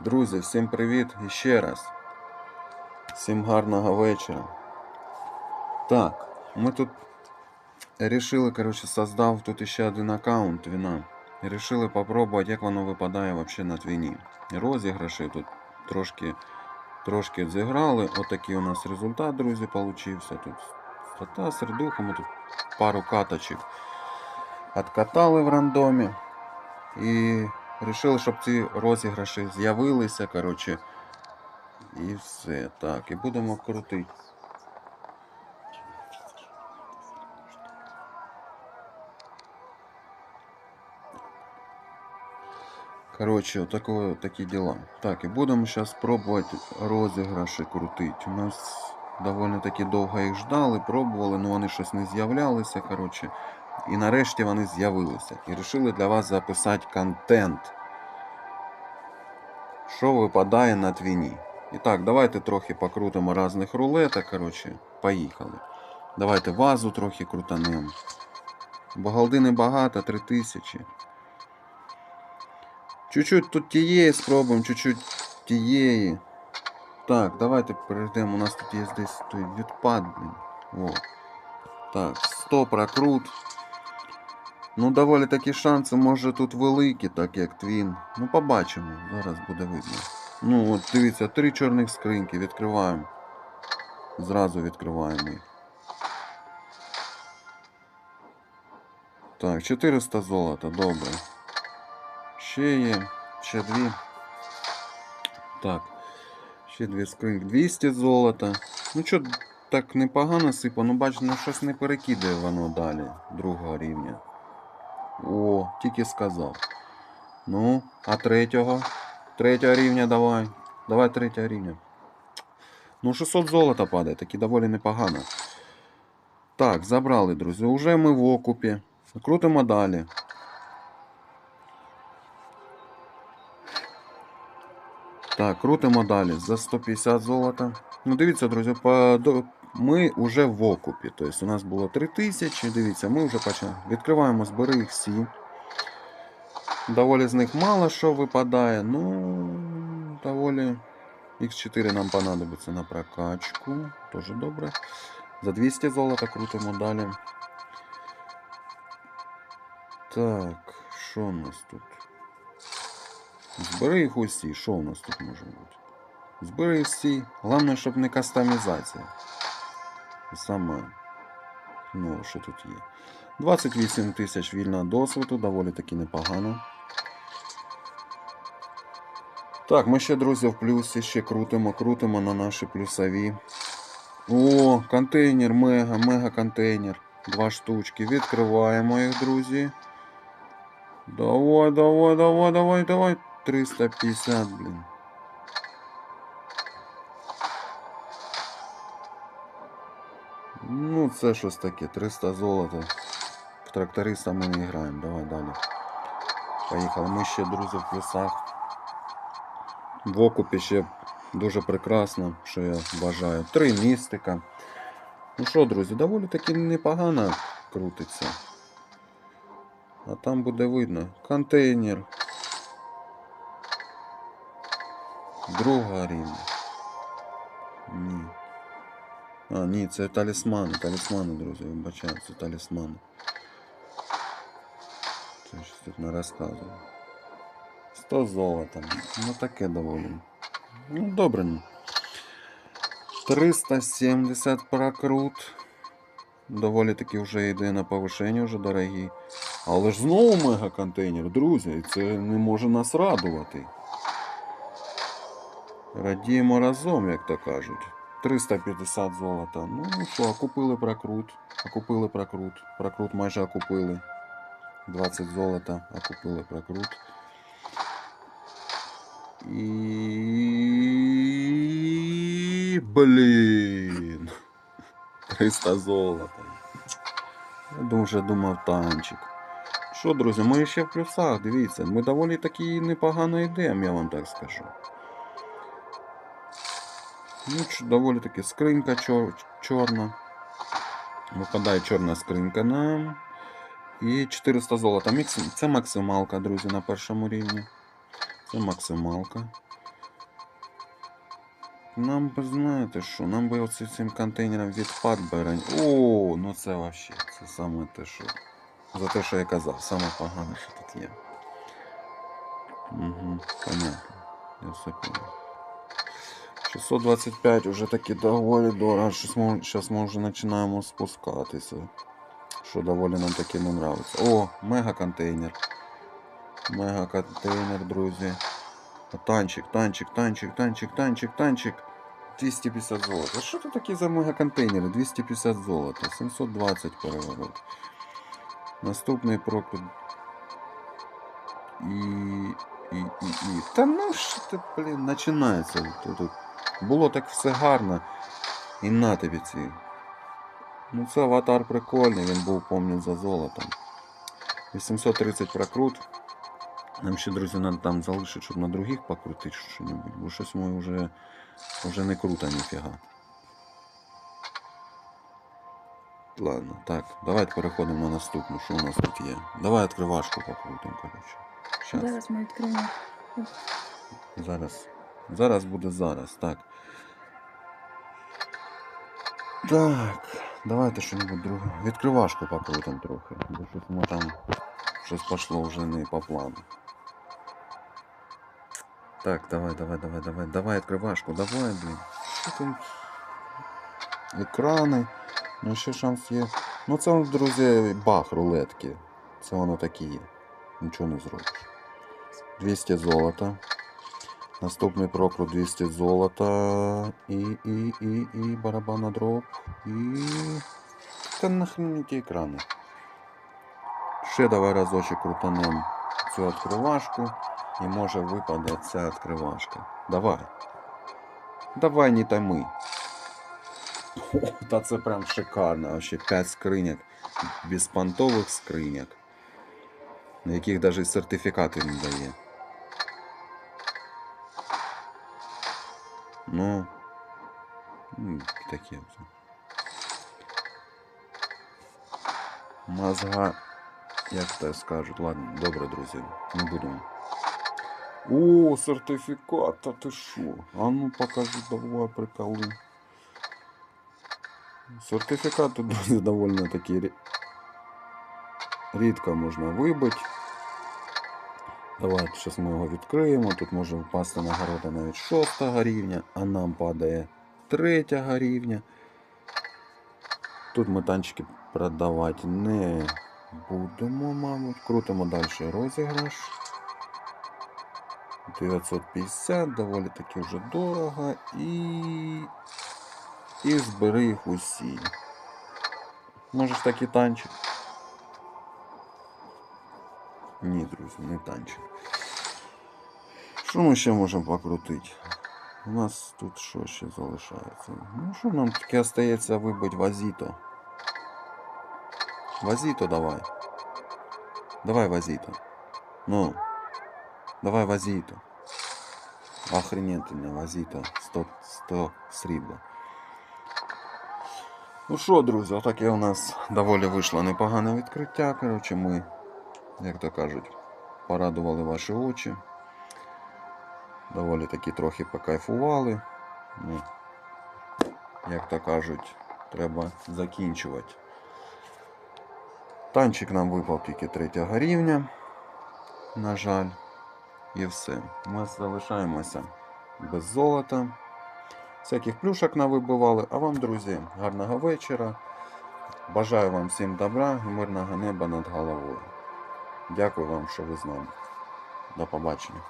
Друзі, всім привіт і ще раз. Всім гарного вечора. Так, ми тут рішили, коротше, создав тут ще один аккаунт вина. І рішили попробувати, як воно випадає вообще на твіні. Розіграші тут трошки, трошки зіграли. Отакий у нас результат, друзі, получився. Тут стата, сердуха, ми тут пару каточок откатали в рандомі. І Рішили, щоб ці розіграші з'явилися, коротше. І все. Так, і будемо крутити. Коротше, отако, такі діла. Так, і будемо зараз пробувати розіграші крутити. У нас доволі таки довго їх ждали, пробували, але вони щось не з'являлися. Коротше. І нарешті вони з'явилися. І вирішили для вас записати контент. Що випадає на твіні. І так, давайте трохи покрутимо різних рулеток. Коротше, поїхали. Давайте вазу трохи крутанемо. Багалди небагато, 3000. Чуть-чуть тут тієї спробуємо, чуть-чуть тієї. Так, давайте перейдемо. У нас тут є десь той відпад. О. Так, 100 прокрут. Ну, доволі такі шанси, може тут великі, так як твін. Ну, побачимо, зараз буде видно. Ну, от дивіться, три чорних скриньки відкриваємо. Зразу відкриваємо їх. Так, 400 золота, добре. Ще є, ще дві. Так. Ще дві скриньки. 200 золота. Ну що, так непогано сипа, ну бач, ну щось не перекидає воно далі другого рівня. О, тільки сказав. Ну, а третього? Третього рівня давай. Давай третього рівня. Ну, 600 золота падає, таки доволі непогано. Так, забрали, друзі. Уже ми в окупі. Крутимо далі. Так, крутимо далі за 150 золота. Ну, дивіться, друзі, по... ми вже в окупі. Тобто у нас було 3000, дивіться, ми вже почали. Відкриваємо збери їх всі. Доволі з них мало що випадає. Ну, доволі. X4 нам понадобиться на прокачку. Тоже добре. За 200 золота крутимо далі. Так, що у нас тут? Збери їх усі. Що у нас тут може бути? Збери всі. Головне, щоб не кастомізація. Саме. Ну, що тут є? 28 тисяч вільного досвіду, доволі таки непогано. Так, ми ще, друзі, в плюсі ще крутимо, крутимо на наші плюсові. О, контейнер, мега, мега контейнер. Два штучки. Відкриваємо їх, друзі. Давай, давай, давай, давай, давай. 350, блін. Ну, це щось таке, 300 золота. В тракториста ми не граємо. Давай далі. Поїхали. Ми ще, друзі, в плюсах. В окупі ще дуже прекрасно, що я вважаю. Три містика. Ну що, друзі, доволі таки непогано крутиться. А там буде видно. Контейнер. Друга рівня. А, ні, це талісмани, талісмани, друзі, вибачаю, це талісмани. Це щось тут не розказую. 100 золота. Ну таке доволі. Ну, добре. 370 прокрут. Доволі таки вже йде на повишення, вже дорогі. Але ж знову мега контейнер, друзі, і це не може нас радувати. Радіємо разом, як то кажуть. 350 золота. Ну що, окупили прокрут. Окупили прокрут. Прокрут майже окупили. 20 золота, окупили прокрут. І. Блін. 300 золота. Я дуже думав танчик. Що, друзі, ми ще в плюсах, дивіться, ми доволі таки непогано йдемо, я вам так скажу. Ну, доволі таки скринька чор, чорна. Випадає чорна скринька нам. І 400 золота. Це максималка, друзі, на першому рівні. Це максималка. нам би знаєте що, нам би оці цим контейнером відпад берень. О, ну це вообще, це саме те, що. За те, що я казав, саме погане, що тут є. Угу, понятно. Я все понял. 625 уже таки доволі дорого. Зараз ми вже починаємо спускатися. Що доволі нам таки не нравиться. О, мега контейнер. Мега контейнер, друзі. Танчик, танчик, танчик, танчик, танчик, танчик. 250 золота. Що це такі за мега контейнери? 250 золота. 720 переворот. Наступний прокрут. І. І, і, і. Та ну що ти, блін, починається. Тут. Було так все гарно. І на тобі ці. Ну це аватар прикольний, він був, помню, за золотом. 830 прокрут. Нам ще, друзі, надо там залишити, щоб на других покрутити щось, бо щось ми вже, вже не круто ніфіга. Ладно, так, давайте переходимо на наступну, що у нас тут є. Давай відкривашку покрутимо, коротше. Щас. Зараз ми відкриємо. Зараз. Зараз буде зараз, так. Так, давайте що-небудь друге. Відкривашку покрутимо трохи. Бо щось ми там щось пішло вже не по плану. Так, давай, давай, давай, давай, давай відкривашку, давай, блін. Що там? Екрани. Ну ще шанс є. Ну це, друзі, бах рулетки. Це воно такі є. Нічого не зробиш. 200 золота. Наступний прокрут 200 золота. І, і, і, і барабана дроп. І. Та нахрен ті екрани. Ще давай разочек крутанем цю відкривашку. І може випаде ця відкривашка. Давай. Давай не тайми. О, та це прям шикарно. Вообще 5 скриньок. Безпонтових скриньок. На яких навіть сертифікати не дає. Ну, м, таке. вже. Мозга, як то скажуть. Ладно, добре, друзі, не будемо. О, сертифікат, та ти що? А ну покажи, давай приколи. Сертифікат тут друзі, довольно таки рі- рідко можна вибити. Давайте зараз ми його відкриємо. Тут може впасти нагорода навіть 6 рівня, а нам падає 3 рівня. Тут ми танчики продавати не будемо, мабуть. Крутимо далі розіграш. 950, доволі таки вже дорого. І. І збери їх усі. Може ж таки танчик? Ні, друзі, не танчик. Що ми ще можемо покрутити? У нас тут що ще залишається? Ну що нам таке остається вибити Вазіто? Вазіто давай. Давай Вазіто. Ну. Давай Вазіто. Охренительно, Вазіто. 100, 100 срібла. Ну що, друзі, отаке у нас доволі вийшло непогане відкриття. Коротше, ми, як то кажуть, порадували ваші очі. Доволі таки трохи покайфували. Ну, як то кажуть, треба закінчувати. Танчик нам випав тільки третього рівня. На жаль. І все. Ми залишаємося без золота. Всяких плюшок навибивали. А вам, друзі, гарного вечора. Бажаю вам всім добра і мирного неба над головою. Дякую вам, що ви з нами. До побачення.